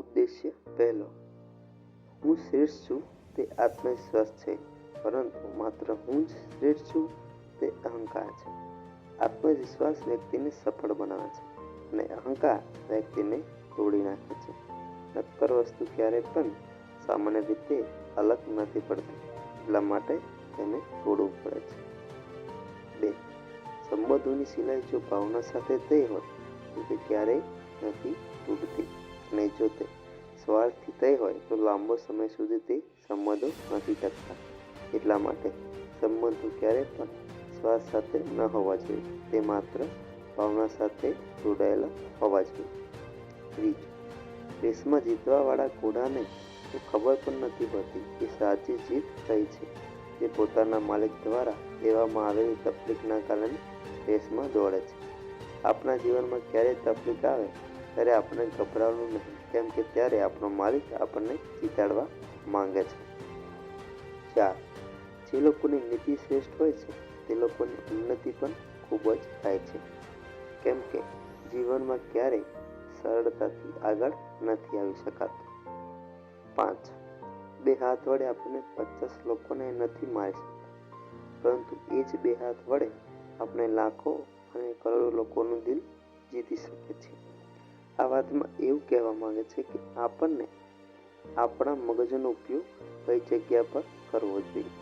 ઉદ્દેશ્ય પહેલો. હું શ્રેષ્ઠ છું, તે આત્મવિશ્વાસ છે, પરંતુ માત્ર હું જ શ્રેષ્ઠ છું, તે અહંકાર છે. આત્મવિશ્વાસ વ્યક્તિને સફળ બનાવે છે અને અહંકાર વ્યક્તિને તોડી નાખે છે. નક્કર વસ્તુ ક્યારેય પણ સામાન્ય રીતે અલગ નથી પડતી, એટલા માટે તેને તોડવું પડે છે. બે. સંબંધોની સિલાઈ જો ભાવના સાથે થઈ હોય તો તે ક્યારેય નથી તૂટતી. અને જો તે સ્વાર્થથી થઈ હોય તો લાંબો સમય સુધી તે સંબંધો નથી ટકતા. એટલા માટે સંબંધો ક્યારેય પણ સ્વાર્થ સાથે ન હોવા જોઈએ. તે માત્ર ભાવના સાથે જોડાયેલા હોવા જોઈએ. ત્રીજું, રેસમાં જીતવાવાળા ઘોડાને તો ખબર પણ નથી હોતી કે સાચી જીત થઈ છે. તે પોતાના માલિક દ્વારા દેવામાં આવેલી તકલીફના કારણે રેસમાં દોડે છે. આપણા જીવનમાં ક્યારે તકલીફ આવે ત્યારે આપણે ગભરાવવું નહીં, કેમ કે ત્યારે આપણો માલિક આપણને જીતાડવા માંગે છે. ચાર, જે લોકોની નીતિ શ્રેષ્ઠ હોય છે, તે લોકોની ઉન્નતિ પણ ખૂબ જ થાય છે. કેમ કે જીવનમાં ક્યારેય સરળતાથી આગળ નથી આવી શકાતું. પાંચ, બે હાથ વડે આપણે પચાસ લોકોને નથી મારી શકતા, પરંતુ એ જ બે હાથ વડે આપણે લાખો અને કરોડો લોકોનું દિલ જીતી શકીએ છીએ. આ વાતમાં એવું કહેવા માંગે છે કે આપણને આપણા મગજનો ઉપયોગ કઈ જગ્યા પર કરવો જોઈએ.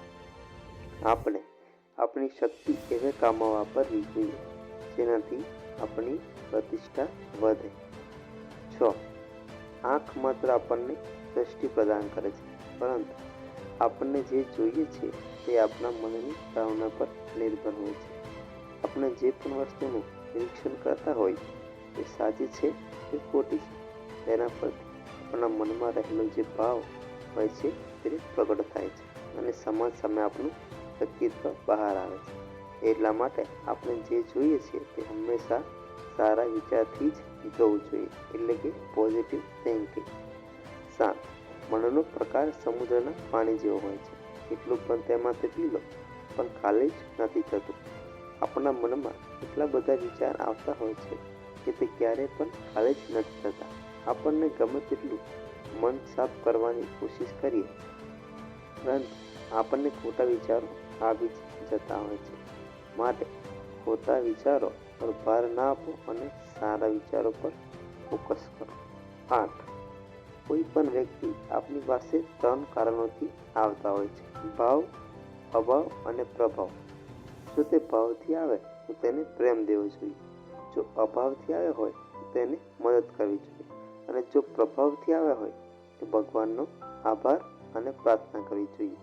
આપણે આપણી શક્તિ એવા કામમાં વાપરવી જોઈએ જેનાથી આપણી પ્રતિષ્ઠા વધે. છ. આંખ માત્ર આપણને દ્રષ્ટિ પ્રદાન કરે છે, પરંતુ આપણને જે જોઈએ છે તે આપણા મનની ભાવના પર નિર્ભર હોય છે. આપણે જે પણ વસ્તુનું નિરીક્ષણ કરતા હોય, તે સાચી છે કે ખોટી છે. તેના પર આપણા મનમાં રહેલો જે ભાવ હોય છે, તે પ્રગટ થાય છે અને સમાજ સામે આપણું વ્યક્તિત્વ બહાર આવે છે. એટલા માટે આપણે જે જોઈએ છીએ, તે હંમેશા સારા વિચારથી જ જવું જોઈએ, એટલે કે પોઝિટિવ થિંકિંગ સાત મનનો પ્રકાર સમુદ્રના પાણી જેવો હોય છે. એટલું પણ તેમાંથી પી લો, પણ ખાલી જ નથી થતું. આપણા મનમાં એટલા બધા વિચાર આવતા હોય છે કે તે ક્યારેય પણ ખાલી જ નથી થતા. આપણને ગમે તેટલું મન સાફ કરવાની કોશિશ કરીએ. પરંતુ આપણને ખોટા વિચારો આવી જતા હોય છે. માટે ખોટા વિચારો પર ભાર ના આપો અને સારા વિચારો પર ફોકસ કરો. આઠ. કોઈ પણ વ્યક્તિ આપની પાસે ત્રણ કારણોથી આવતા હોય છે. ભાવ, અભાવ અને પ્રભાવ. જો તે ભાવથી આવે તો તેને પ્રેમ દેવો જોઈએ. જો અભાવથી આવ્યો હોય, તેને મદદ કરવી જોઈએ. અને જો પ્રભાવથી આવ્યા હોય, તો ભગવાનનો આભાર અને પ્રાર્થના કરવી જોઈએ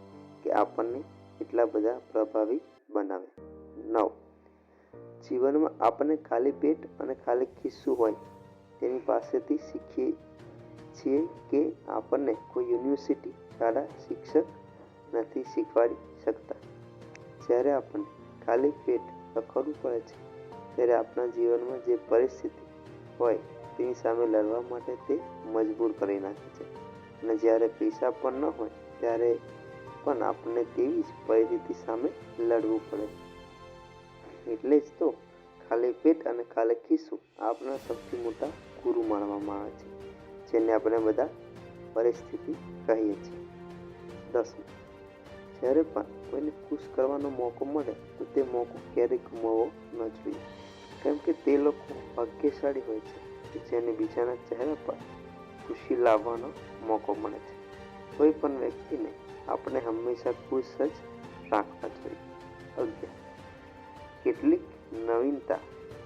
કે આપણને એટલા બધા પ્રભાવી બનાવે. નવ. જીવનમાં આપણને ખાલી પેટ અને ખાલી ખિસ્સું હોય, તેની પાસેથી શીખીએ છીએ કે આપણને કોઈ યુનિવર્સિટી સારા શિક્ષક નથી શીખવાડી શકતા. જ્યારે આપણને ખાલી પેટ રખડવું પડે છે ત્યારે આપણા જીવનમાં જે પરિસ્થિતિ હોય, તેની સામે લડવા માટે તે મજબૂર કરી નાખે છે. અને જ્યારે પૈસા પણ ન હોય, ત્યારે પણ આપણને તેવી જ પરિસ્થિતિ સામે લડવું પડે. એટલે જ તો ખાલી પેટ અને ખાલી ખિસ્સું આપણા સૌથી મોટા ગુરુ માનવામાં આવે છે, જેને આપણે બધા પરિસ્થિતિ કહીએ છીએ. દસમું, જ્યારે પણ કોઈને ખુશ કરવાનો મોકો મળે, તો તે મોકો ક્યારેય ગુમાવવો ન જોઈએ. કેમ કે તે લોકો ભાગ્યશાળી હોય છે કે જેને બીજાના ચહેરા પર ખુશી લાવવાનો મોકો મળે છે. કોઈ પણ વ્યક્તિને આપણે હંમેશા ખુશ જ રાખવા જોઈએ અગિયાર. કેટલીક નવીનતા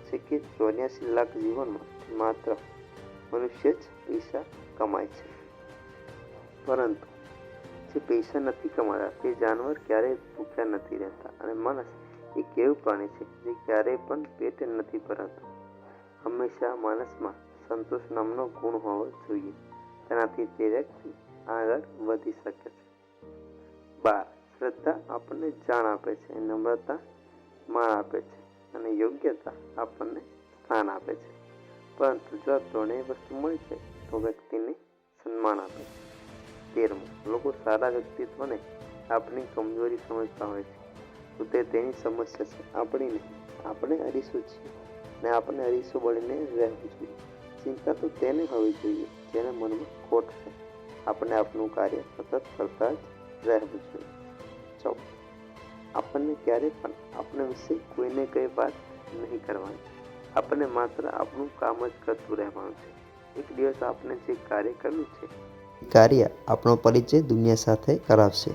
છે કે ચોર્યાસી લાખ જીવનમાં માત્ર મનુષ્ય જ પૈસા કમાય છે. પરંતુ જે પૈસા નથી કમાતા, તે જાનવર ક્યારેય ભૂખ્યા નથી રહેતા અને માણસ એક કેવું પ્રાણી છે જે ક્યારેય પણ પેટ નથી ભરાતું. હંમેશા માણસમાં સંતોષ નામનો ગુણ હોવો જોઈએ. તેનાથી તે વ્યક્તિ આગળ વધી શકે છે. બાર શ્રદ્ધા આપણને જાણ આપે છે, નમ્રતા માણ આપે છે અને યોગ્યતા આપણને સ્થાન આપે છે. પરંતુ જો ત્રણેય વસ્તુ મળી છે તો વ્યક્તિને સન્માન આપે છે. તેરમું, લોકો સારા વ્યક્તિત્વને આપણી કમજોરી સમજતા હોય છે. તો તે તેની સમસ્યા છે. આપણી નહીં આપણે અરીસો છીએ ને આપણે અરીસો બળીને રહેવું જોઈએ. ચિંતા તો તેને હોવી જોઈએ, જેના મનમાં ખોટ છે. આપણે આપણું કાર્ય સતત કરતા જ રહેવું જોઈએ. ચૌદ આપણને ક્યારેય પણ આપણા વિશે કોઈને કંઈ વાત નહીં કરવાની. આપણને માત્ર આપણું કામ જ કરતું રહેવાનું છે. એક દિવસ આપણે જે કાર્ય કરવું છે કાર્ય આપણો પરિચય દુનિયા સાથે કરાવશે.